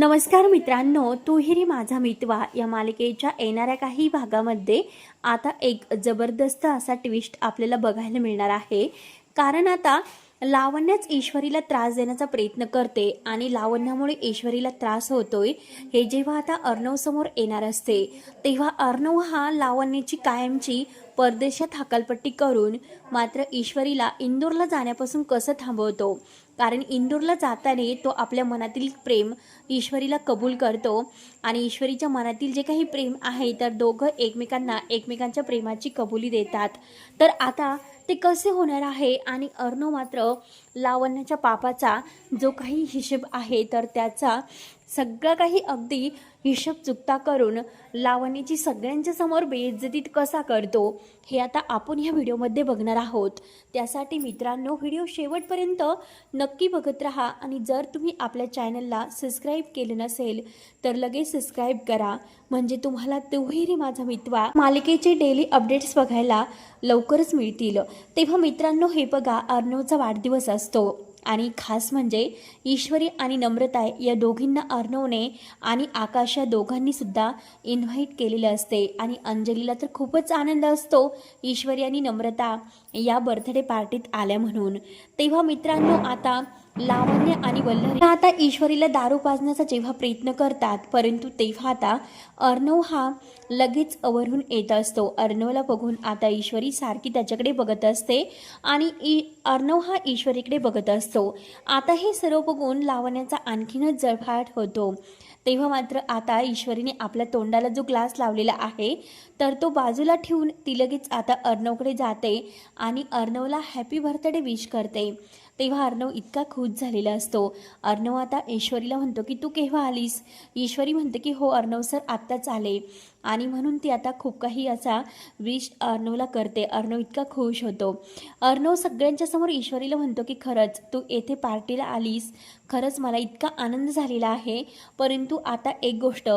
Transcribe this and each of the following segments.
नमस्कार मित्रांनो तुहिरी माझा मितवा या मालिकेच्या येणाऱ्या काही भागामध्ये आता एक जबरदस्त असा ट्विस्ट आपल्याला बघायला मिळणार आहे. कारण आता लावण्याच ईश्वरीला त्रास देण्याचा प्रयत्न करते आणि लावण्यामुळे ईश्वरीला त्रास होतोय हे जेव्हा आता अर्णव समोर येणार असते तेव्हा अर्णव हा लावण्याची कायमची परदेशात हकालपट्टी करून मात्र ईश्वरीला इंदोरला जाण्यापासून कसं थांबवतो? कारण इंदोरला जाताना तो आपल्या मनातील प्रेम ईश्वरीला कबूल करतो आणि ईश्वरीच्या मनातील जे काही प्रेम आहे तर दोघं एकमेकांना एकमेकांच्या प्रेमाची कबुली देतात. तर आता ते कसे होणार आहे आणि अर्णव मात्र लावण्याच्या पापाचा जो काही हिशेब आहे तर त्याचा सगळं काही अगदी हिशोब चुकता करून लावणीची सगळ्यांच्या समोर बेइज्जतीत कसा करतो हे आता आपण ह्या व्हिडिओमध्ये बघणार आहोत. त्यासाठी मित्रांनो व्हिडिओ शेवटपर्यंत नक्की बघत राहा आणि जर तुम्ही आपल्या चॅनलला सबस्क्राईब केलं नसेल तर लगेच सबस्क्राईब करा. म्हणजे तुम्हाला तेव्हाही माझा मितवा मालिकेचे डेली अपडेट्स बघायला लवकरच मिळतील. तेव्हा मित्रांनो हे बघा अर्णवचा वाढदिवस असतो. आणि खास म्हणजे ईश्वरी आणि नम्रता या दोघींना अर्णवने आणि आकाश या दोघांनीसुद्धा इन्व्हाईट इन्व्हाइट केलेलं असते. आणि अंजलीला तर खूपच आनंद असतो ईश्वरी आणि नम्रता या बर्थडे पार्टीत आल्या म्हणून. तेव्हा मित्रांनो आता लावण्य आणि वल्लरी आता ईश्वरीला दारू पाजण्याचा जेव्हा प्रयत्न करतात परंतु तेव्हा आता अर्णव हा लगेच अवरून येत असतो. अर्णवला बघून आता ईश्वरी सारखी त्याच्याकडे बघत असते आणि ई अर्णव हा ईश्वरीकडे बघत असतो. आता हे सर्व बघून लावण्याचा आणखीनच जळफाट होतो. तेव्हा मात्र आता ईश्वरीने आपल्या तोंडाला जो ग्लास लावलेला आहे तर तो बाजूला ठेवून ती लगेच आता अर्णवकडे जाते आणि अर्णवला हॅपी बर्थडे विश करते. तेव्हा अर्णव इतका खुश झालेला असतो. अर्णव आता ईश्वरीला म्हणतो की तू केव्हा आलीस? ईश्वरी म्हणते की हो अर्णव सर आत्ताच आले. आणि म्हणून ती आता खूप काही असा विश अर्णवला करते. अर्णव इतका खुश होतो. अर्णव सगळ्यांच्या समोर ईश्वरीला म्हणतो की खरंच तू येथे पार्टीला आलीस. खरंच मला इतका आनंद झालेला आहे. परंतु आता एक गोष्ट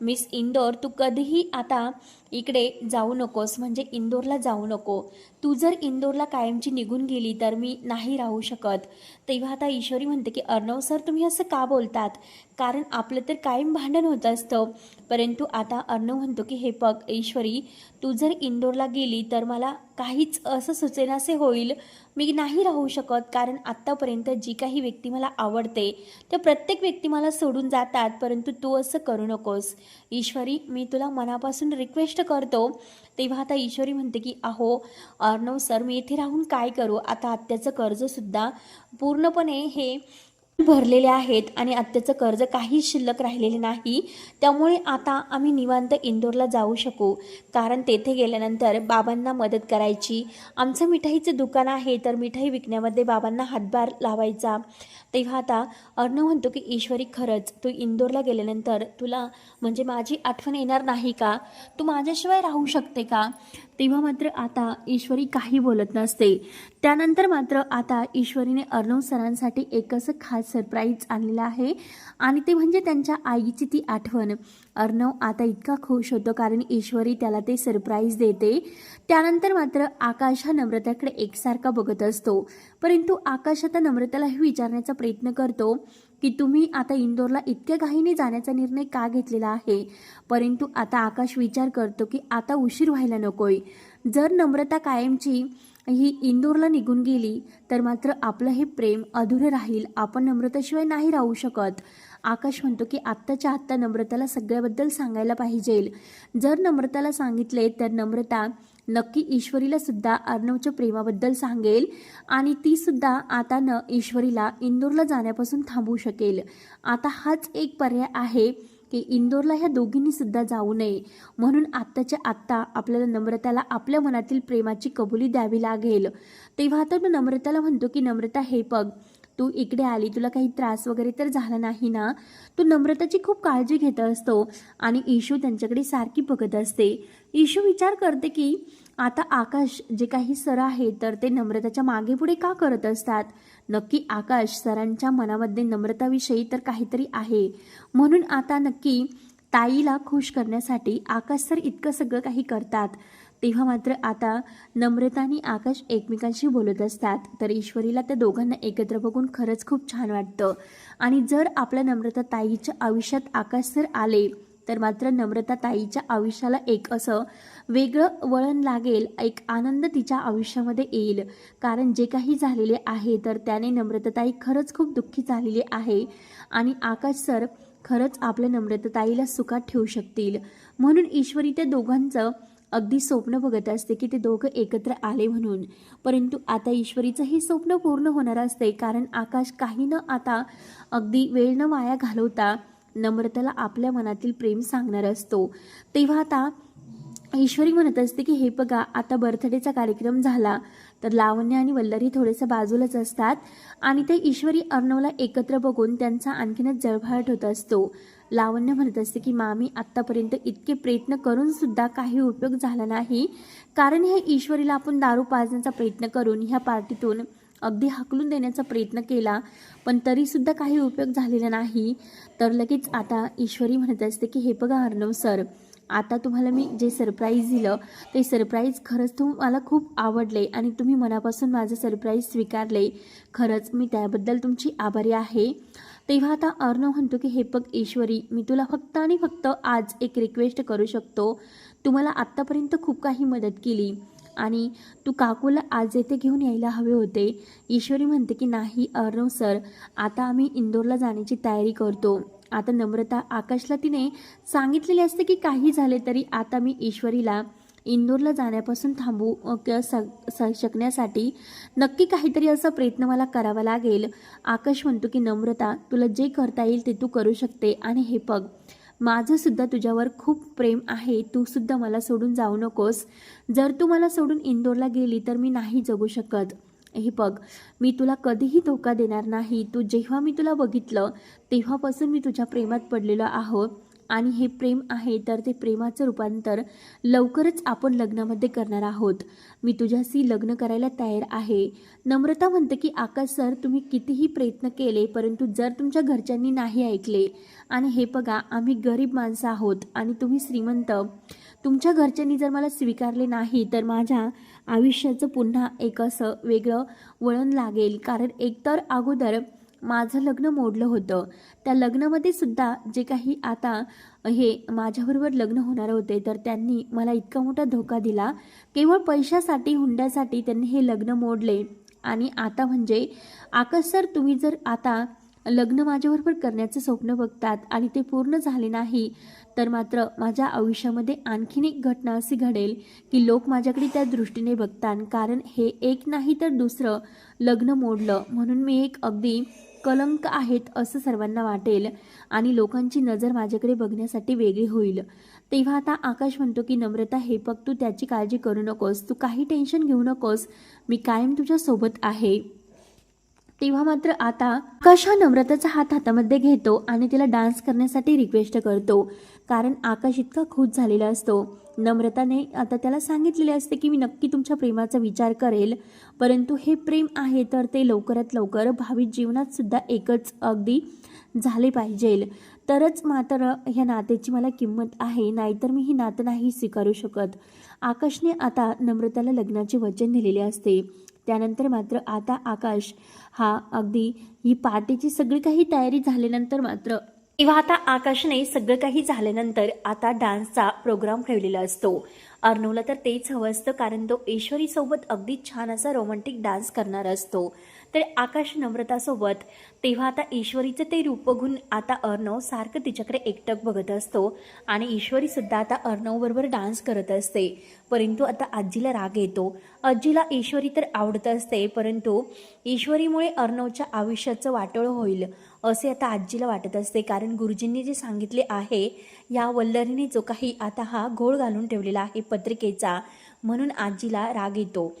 मिस इंदोर तू कधीही आता इकडे जाऊ नकोस म्हणजे इंदोरला जाऊ नको. तू जर इंदोरला कायमची निघून गेली तर मी नाही राहू शकत. तेव्हा आता ईश्वरी म्हणते की अर्णव सर तुम्ही असं का बोलतात? कारण आपलं तर कायम भांडण होत असतं. परंतु आता अर्णव म्हणतो की हे पग ईश्वरी तू जर इंदोरला गेली तर मला काहीच असं सुचेनासे होईल मी नाही राहू शकत. कारण आत्तापर्यंत जी काही व्यक्ती मला आवडते त्या प्रत्येक व्यक्ती मला सोडून जातात परंतु तू असं करू नकोस. ईश्वरी मी तुला मनापासून रिक्वेस्ट करतो. तेव्हा आता ईश्वरी म्हणते की अहो अर्णव सर मी इथे राहून काय करू? आता आत्याचं कर्जसुद्धा पूर्णपणे हे भरलेले आहेत आणि आत्याचं कर्ज काहीच शिल्लक राहिलेले नाही त्यामुळे आता आम्ही निवांत इंदोरला जाऊ शकू. कारण तेथे गेल्यानंतर बाबांना मदत करायची. आमचं मिठाईचं दुकान आहे तर मिठाई विकण्यामध्ये बाबांना हातभार लावायचा. तेव्हा आता अर्णव म्हणतो की ईश्वरी खरंच तू इंदोरला गेल्यानंतर तुला म्हणजे माझी आठवण येणार नाही का? तू माझ्याशिवाय राहू शकते का? तेव्हा मात्र आता ईश्वरी काही बोलत नसते. त्यानंतर मात्र आता ईश्वरीने अर्णव सरांसाठी एक असं खास सरप्राईज आणलेलं आहे. आणि ते म्हणजे त्यांच्या आईची ती आठवण. अर्णव आता इतका खुश होतो कारण ईश्वरी त्याला ते सरप्राईज देते. त्यानंतर मात्र आकाश हा नम्रताकडे एकसारखा बघत असतो. परंतु आकाश आता नम्रतेलाही विचारण्याचा प्रयत्न करतो की तुम्ही आता इंदोरला इतक्या घाईने जाण्याचा निर्णय का घेतलेला आहे? परंतु आता आकाश विचार करतो की आता उशीर व्हायला नकोय. जर नम्रता कायमची ही इंदोरला निघून गेली तर मात्र आपलं हे प्रेम अधुरं राहील. आपण नम्रताशिवाय नाही राहू शकत. आकाश म्हणतो की आत्ताच्या आत्ता नम्रताला सगळ्याबद्दल सांगायला पाहिजे. जर नम्रताला सांगितले तर नम्रता नक्की ईश्वरीला सुद्धा अर्णवच्या प्रेमाबद्दल सांगेल आणि ती सुद्धा आता न ईश्वरीला इंदोरला जाण्यापासून थांबवू शकेल. आता हाच एक पर्याय आहे की इंदोरला ह्या दोघींनी सुद्धा जाऊ नये. म्हणून आत्ताच्या आत्ता आपल्याला नम्रताला आपल्या मनातील प्रेमाची कबुली द्यावी लागेल. तेव्हा तर नम्रताला म्हणतो की नम्रता हे पग तू इकडे आली तुला काही त्रास वगैरे तर झाला नाही ना? तू नम्रताची खूप काळजी घेत असतो आणि इशू त्यांच्याकडे सारखी बघत असते. इशू विचार करते की आता आकाश जे काही सर आहे तर ते नम्रताच्या मागे पुढे का करत असतात? नक्की आकाश सरांच्या मनामध्ये नम्रताविषयी तर काहीतरी आहे. म्हणून आता नक्की ताईला खुश करण्यासाठी आकाश सर इतकं सगळं काही करतात. तेव्हा मात्र आता नम्रता आणि आकाश एकमेकांशी बोलत असतात. तर ईश्वरीला त्या दोघांना एकत्र बघून खरंच खूप छान वाटतं. आणि जर आपल्या नम्रता ताईच्या आयुष्यात आकाश सर आले तर मात्र नम्रता ताईच्या आयुष्याला एक असं वेगळं वळण लागेल एक आनंद तिच्या आयुष्यामध्ये येईल. कारण जे काही झालेले आहे तर त्याने नम्रताताई खरंच खूप दुःखी झालेली आहे. आणि आकाश सर खरंच आपल्या नम्रताताईला सुखात ठेवू शकतील. म्हणून ईश्वरी त्या दोघांचं अगदी स्वप्न बघत असते की ते दोघं एकत्र आले म्हणून. परंतु आता ईश्वरीचं हे स्वप्न पूर्ण होणार असते कारण आकाश काही न आता अगदी वेळ न वाया घालवता नम्रताला आपल्या मनातील प्रेम सांगणार असतो. तेव्हा आता ईश्वरी म्हणत असते की हे बघा आता बर्थडेचा कार्यक्रम झाला. तर लावण्य आणि वल्लरी थोडेसे बाजूलाच असतात आणि ते ईश्वरी अर्णवला एकत्र बघून त्यांचा आणखीनच जळभाळट होत असतो. लावण्य म्हणत असते की मामी आत्तापर्यंत इतके प्रयत्न करून सुद्धा काही उपयोग झाला नाही. कारण हे ईश्वरीला आपण दारू पाजण्याचा प्रयत्न करून ह्या पार्टीतून अगदी हाकलून देण्याचा प्रयत्न केला पण तरीसुद्धा काही उपयोग झालेला नाही. तर लगेच आता ईश्वरी म्हणत असते की हे बघा अर्णव सर आता तुम्हाला मी जे सरप्राईज दिलं ते सरप्राईज खरंच तुम्हाला खूप आवडले आणि तुम्ही मनापासून माझं सरप्राईज स्वीकारले. खरंच मी त्याबद्दल तुमची आभारी आहे. तेव्हा आता अर्णव म्हणतो की हे बघ ईश्वरी मी तुला फक्त आणि फक्त आज एक रिक्वेस्ट करू शकतो. तुम्हाला आत्तापर्यंत खूप काही मदत केली आणि तू काकूला आज येथे घेऊन यायला हवे होते. ईश्वरी म्हणते की नाही अर्णव सर आता आम्ही इंदोरला जाण्याची तयारी करतो. आता नम्रता आकाशला तिने सांगितलेले असते की काही झाले तरी आता मी ईश्वरीला इंदोरला जाण्यापासून थांबू क- स- शकण्यासाठी नक्की काहीतरी असा प्रयत्न मला करावा लागेल. आकाश म्हणतो की नम्रता तुला जे करता येईल ते तू करू शकते. आणि हे बघ माझंसुद्धा तुझ्यावर खूप प्रेम आहे. तू सुद्धा मला सोडून जाऊ नकोस. जर तू मला सोडून इंदोरला गेली तर मी नाही जगू शकत. हे बघ मी तुला कधीही धोका देणार नाही. तू जेव्हा मी तुला बघितलं तेव्हापासून मी तुझ्या प्रेमात पडलेलो आहोत आणि हे प्रेम आहे तर ते प्रेमाचं रूपांतर लवकरच आपण लग्नामध्ये करणार आहोत. मी तुझ्याशी लग्न करायला तयार आहे. नम्रता म्हणते की आकाश सर तुम्ही कितीही प्रयत्न केले परंतु जर तुमच्या घरच्यांनी नाही ऐकले आणि हे बघा आम्ही गरीब माणसं आहोत आणि तुम्ही श्रीमंत तुमच्या घरच्यांनी जर मला स्वीकारले नाही तर माझ्या आयुष्याचं पुन्हा एक असं वेगळं वळण लागेल. कारण एकतर अगोदर माझं लग्न मोडलं होतं. त्या लग्नामध्ये सुद्धा जे काही आता हे माझ्याबरोबर लग्न होणार होते तर त्यांनी मला इतका मोठा धोका दिला. केवळ पैशासाठी हुंड्यासाठी त्यांनी हे लग्न मोडले. आणि आता म्हणजे आकाश सर तुम्ही जर आता लग्न माझ्याबरोबर करण्याचं स्वप्न बघतात आणि ते पूर्ण झाले नाही तर मात्र माझ्या आयुष्यामध्ये आणखीन एक घटना अशी घडेल की लोक माझ्याकडे त्या दृष्टीने बघतात. कारण हे एक नाही तर दुसरं लग्न मोडलं. म्हणून मी एक अगदी कलंक आहेत असं सर्वांना वाटेल आणि लोकांची नजर माझ्याकडे बघण्यासाठी वेगळी होईल. तेव्हा आता आकाश म्हणतो की नम्रता हे फक्त तू त्याची काळजी करू नकोस. तू काही टेन्शन घेऊ नकोस. मी कायम तुझ्यासोबत आहे. तेव्हा मात्र आता आकाश हा नम्रताचा हात हातामध्ये घेतो आणि तिला डान्स करण्यासाठी रिक्वेस्ट करतो. कारण आकाश इतका खुश झालेला असतो. नम्रताने आता त्याला सांगितलेले असते की मी नक्की तुमच्या प्रेमाचा विचार करेल. परंतु हे प्रेम आहे तर ते लवकरात लवकर भावी जीवनात सुद्धा एकच अगदी झाले पाहिजे. तरच मात्र ह्या नात्याची मला किंमत आहे. नाहीतर मी ही नातं नाही स्वीकारू शकत. आकाशने आता नम्रताला लग्नाचे वचन दिलेले असते. त्यानंतर मात्र आता आकाश हा अगदी ही पार्टीची सगळी काही तयारी झाल्यानंतर मात्र किंवा आता आकाशने सगळं काही झाल्यानंतर आता डान्सचा प्रोग्राम ठेवलेला असतो. अर्णवला तर तेच हवं असतं कारण तो ईश्वरीसोबत अगदी छान असा रोमॅन्टिक डान्स करणारा असतो. तर आकाश नम्रतासोबत तेव्हा आता ईश्वरीचं ते रूप बघून आता अर्णव सारखं तिच्याकडे एकटक बघत असतो आणि ईश्वरी सुद्धा आता अर्णवबरोबर डान्स करत असते. परंतु आता आजीला राग येतो. आजीला ईश्वरी तर आवडत असते परंतु ईश्वरीमुळे अर्णवच्या आयुष्याचं वाटोळं होईल असे आता आजीला वाटत असते. कारण गुरुजींनी जे सांगितले आहे या वल्लरीने जो काही आता हा घोळ घालून ठेवलेला आहे पत्रिकेचा म्हणून आजीला राग येतो.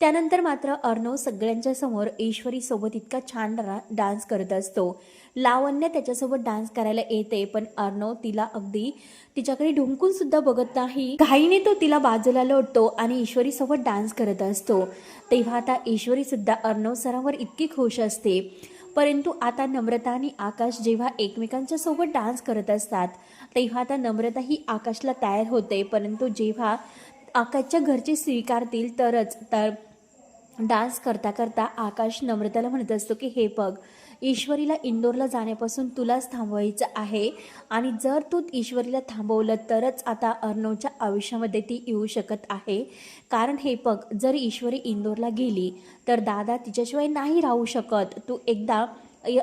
त्यानंतर मात्र अर्णव सगळ्यांच्या समोर ईश्वरी सोबत इतका छान डान्स करत असतो. लावण्य त्याच्यासोबत डान्स करायला येते पण अर्णव तिला अगदी तिच्याकडे ढुंकून सुद्धा बघत नाही. घाईने तो तिला बाजूला लोटतो आणि ईश्वरी सोबत डान्स करत असतो. तेव्हा आता ईश्वरी सुद्धा अर्णव सरांवर इतकी खुश असते. परंतु आता नम्रता आणि आकाश जेव्हा एकमेकांच्या सोबत डान्स करत असतात तेव्हा आता नम्रता ही आकाशला तयार होते. परंतु जेव्हा आकाशच्या घरचे स्वीकारतील तरच तर डान्स करता करता आकाश नम्रताला म्हणत असतो की हे बघ ईश्वरीला इंदोरला जाण्यापासून तुलाच थांबवायचं आहे आणि जर तू ईश्वरीला थांबवलं तरच आता अर्णवच्या आयुष्यामध्ये ती येऊ शकत आहे. कारण हे बघ जर ईश्वरी इंदोरला गेली तर दादा तिच्याशिवाय नाही राहू शकत. तू एकदा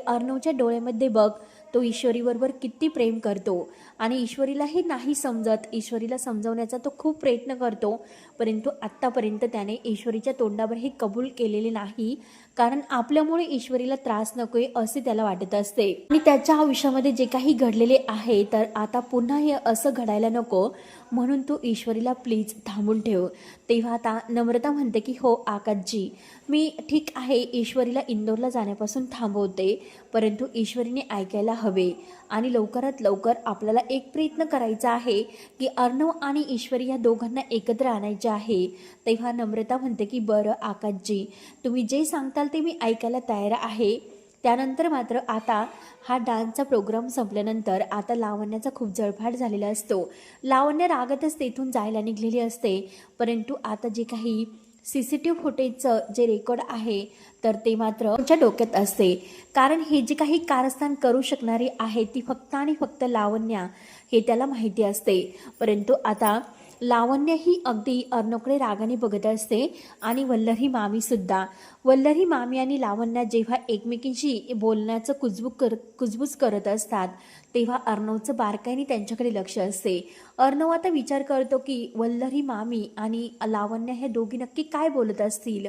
अर्णवच्या डोळ्यामध्ये बघ तो ईश्वरीबरोबर किती प्रेम करतो. आणि ईश्वरीलाही नाही समजत. ईश्वरीला समजवण्याचा तो खूप प्रयत्न करतो. परंतु आत्तापर्यंत त्याने ईश्वरीच्या तोंडावर हे कबूल केलेले नाही. कारण आपल्यामुळे ईश्वरीला त्रास नकोय असे त्याला वाटत असते. आणि त्याच्या आयुष्यामध्ये जे काही घडलेले आहे तर आता पुन्हा हे असं घडायला नको. म्हणून तू ईश्वरीला प्लीज थांबून ठेव. तेव्हा आता नम्रता म्हणते की हो आकाशजी मी ठीक आहे ईश्वरीला इंदोरला जाण्यापासून थांबवते परंतु ईश्वरीने ऐकायला हवे. आणि लवकरात लवकर आपल्याला एक प्रयत्न करायचा आहे की अर्णव आणि ईश्वरी या दोघांना एकत्र आणायचे आहे. तेव्हा नम्रता म्हणते की बरं आकाशजी तुम्ही जे सांगताल ते मी ऐकायला तयार आहे. त्यानंतर मात्र आता हा डान्सचा प्रोग्राम संपल्यानंतर आता लावण्याचा खूप जळफाट झालेला असतो. लावण्य रागतच तेथून जायला निघलेली असते. परंतु आता जे काही सी सी टी व्ही फुटेजचं जे रेकॉर्ड आहे तर ते मात्र आमच्या डोक्यात असते. कारण हे जे काही कारस्थान करू शकणारी आहे ती फक्त आणि फक्त लावण्या हे त्याला माहिती असते. परंतु आता लावण्य ही अगदी अर्णवकडे रागाने बघत असते. आणि वल्लरी मामी सुद्धा. वल्लरी मामी आणि लावण्या जेव्हा एकमेकींशी बोलण्याचं कुजबूज कर कुजबूज करत असतात तेव्हा अर्णवचं बारकाईने त्यांच्याकडे लक्ष असते. अर्णव आता विचार करतो की वल्लरी मामी आणि लावण्य हे दोघी नक्की काय बोलत असतील?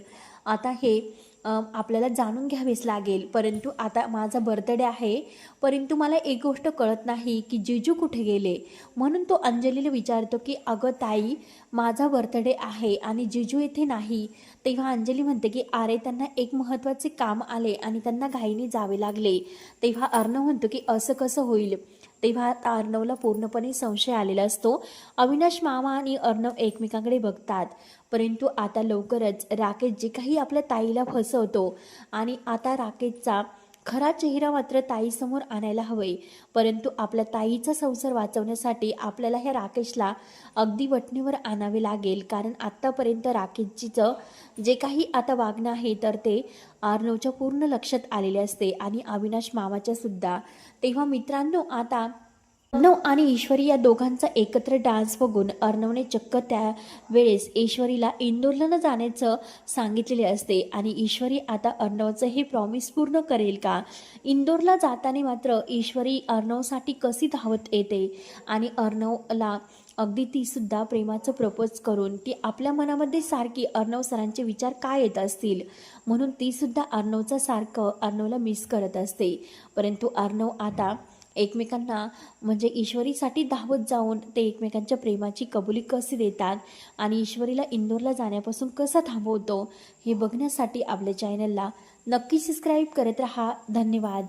आता हे आपल्याला जाणून घ्यावेच लागेल. परंतु आता माझा बर्थडे आहे. परंतु मला एक गोष्ट कळत नाही की जिजू कुठे गेले? म्हणून तो अंजलीला विचारतो की अगं ताई माझा बर्थडे आहे आणि जिजू येथे नाही. तेव्हा अंजली म्हणते की अरे त्यांना एक महत्त्वाचे काम आले आणि त्यांना घाईने जावे लागले. तेव्हा अर्णव म्हणतो की असं कसं होईल? तेव्हा आता अर्णवला पूर्णपणे संशय आलेला असतो. अविनाश मामा आणि अर्णव एकमेकांकडे बघतात. परंतु आता लवकरच राकेश जे काही आपल्या ताईला फसवतो आणि आता राकेशचा खरा चेहरा मात्र ताईसमोर आणायला हवे परंतु आपल्या ताईचा संसार वाचवण्यासाठी आपल्याला ह्या राकेशला अगदी वटणीवर आणावे लागेल. कारण आत्तापर्यंत राकेशजीचं जे काही आता वागणं आहे तर ते आर्नवच्या पूर्ण लक्षात आलेले असते. आणि अविनाश मामाच्या सुद्धा. तेव्हा मित्रांनो आता अर्णव आणि ईश्वरी या दोघांचा एकत्र डान्स बघून अर्णवने चक्क त्या वेळेस ईश्वरीला इंदोरला न जाण्याचं सांगितलेले असते. आणि ईश्वरी आता अर्णवचं हे प्रॉमिस पूर्ण करेल का? इंदोरला जाताना मात्र ईश्वरी अर्णवसाठी कशी धावत येते? आणि अर्णवला अगदी ती सुद्धा प्रेमाचं प्रपोज करून ती आपल्या मनामध्ये सारखी अर्णव सरांचे विचार काय येत असतील? म्हणून ती सुद्धा अर्णवचा सारखं अर्णवला मिस करत असते. परंतु अर्णव आता एकमेकांना म्हणजे ईश्वरीसाठी धावत जाऊन ते एकमेकांच्या प्रेमाची कबुली कशी देतात आणि ईश्वरीला इंदोरला जाण्यापासून कसा थांबवतो हे बघण्यासाठी आपल्या चॅनलला नक्की सबस्क्राईब करत राहा. धन्यवाद.